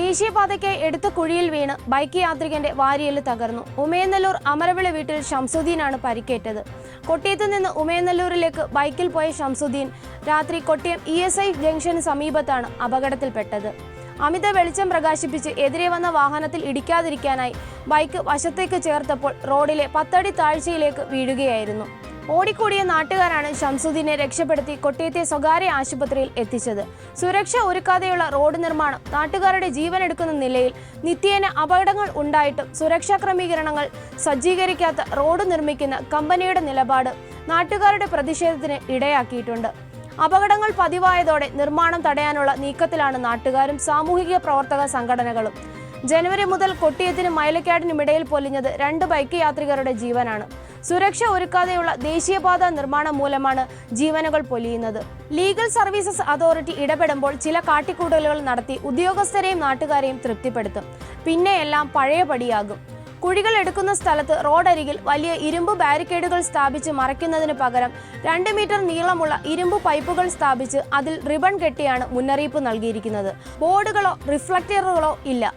ദേശീയപാതയ്ക്ക് എടുത്ത കുഴിയിൽ വീണ് ബൈക്ക് യാത്രികന്റെ വാരിയൽ തകർന്നു. ഉമയനല്ലൂർ അമരവിള വീട്ടിൽ ഷംസുദ്ദീനാണ് പരിക്കേറ്റത്. കൊട്ടിയത്ത് നിന്ന് ഉമയനല്ലൂരിലേക്ക് ബൈക്കിൽ പോയ ഷംസുദ്ദീൻ രാത്രി കൊട്ടിയം ഇ എസ് ഐ ജംഗ്ഷന് സമീപത്താണ് അപകടത്തിൽപ്പെട്ടത്. അമിത വെളിച്ചം പ്രകാശിപ്പിച്ച് എതിരെ വന്ന വാഹനത്തിൽ ഇടിക്കാതിരിക്കാനായി ബൈക്ക് വശത്തേക്ക് ചേർത്തപ്പോൾ റോഡിലെ പത്തടി താഴ്ചയിലേക്ക് വീഴുകയായിരുന്നു. ഓടിക്കൂടിയ നാട്ടുകാരാണ് ഷംസുദ്ദീനെ രക്ഷപ്പെടുത്തി കൊട്ടിയത്തെ സ്വകാര്യ ആശുപത്രിയിൽ എത്തിച്ചത്. സുരക്ഷ ഒരുക്കാതെയുള്ള റോഡ് നിർമ്മാണം നാട്ടുകാരുടെ ജീവനെടുക്കുന്ന നിലയിൽ നിത്യേന അപകടങ്ങൾ ഉണ്ടായിട്ടും സുരക്ഷാ ക്രമീകരണങ്ങൾ സജ്ജീകരിക്കാത്ത റോഡ് നിർമ്മിക്കുന്ന കമ്പനിയുടെ നിലപാട് നാട്ടുകാരുടെ പ്രതിഷേധത്തിന് ഇടയാക്കിയിട്ടുണ്ട്. അപകടങ്ങൾ പതിവായതോടെ നിർമ്മാണം തടയാനുള്ള നീക്കത്തിലാണ് നാട്ടുകാരും സാമൂഹിക പ്രവർത്തക സംഘടനകളും. ജനുവരി മുതൽ കൊട്ടിയത്തിനും മൈലക്കാടിനും ഇടയിൽ പൊലിഞ്ഞത് രണ്ട് ബൈക്ക് യാത്രികരുടെ ജീവനാണ്. സുരക്ഷ ഒരുക്കാതെയുള്ള ദേശീയപാത നിർമ്മാണം മൂലമാണ് ജീവനുകൾ പൊലിയുന്നത്. ലീഗൽ സർവീസസ് അതോറിറ്റി ഇടപെടുമ്പോൾ ചില കാട്ടിക്കൂടലുകൾ നടത്തി ഉദ്യോഗസ്ഥരെയും നാട്ടുകാരെയും തൃപ്തിപ്പെടുത്തും. പിന്നെ എല്ലാം പഴയപടിയാകും. കുഴികൾ എടുക്കുന്ന സ്ഥലത്ത് റോഡരികിൽ വലിയ ഇരുമ്പ് ബാരിക്കേഡുകൾ സ്ഥാപിച്ച് മറയ്ക്കുന്നതിന് പകരം രണ്ട് മീറ്റർ നീളമുള്ള ഇരുമ്പ് പൈപ്പുകൾ സ്ഥാപിച്ച് അതിൽ റിബൺ കെട്ടിയാണ് മുന്നറിയിപ്പ് നൽകിയിരിക്കുന്നത്. ബോർഡുകളോ റിഫ്ലക്ടറുകളോ ഇല്ല.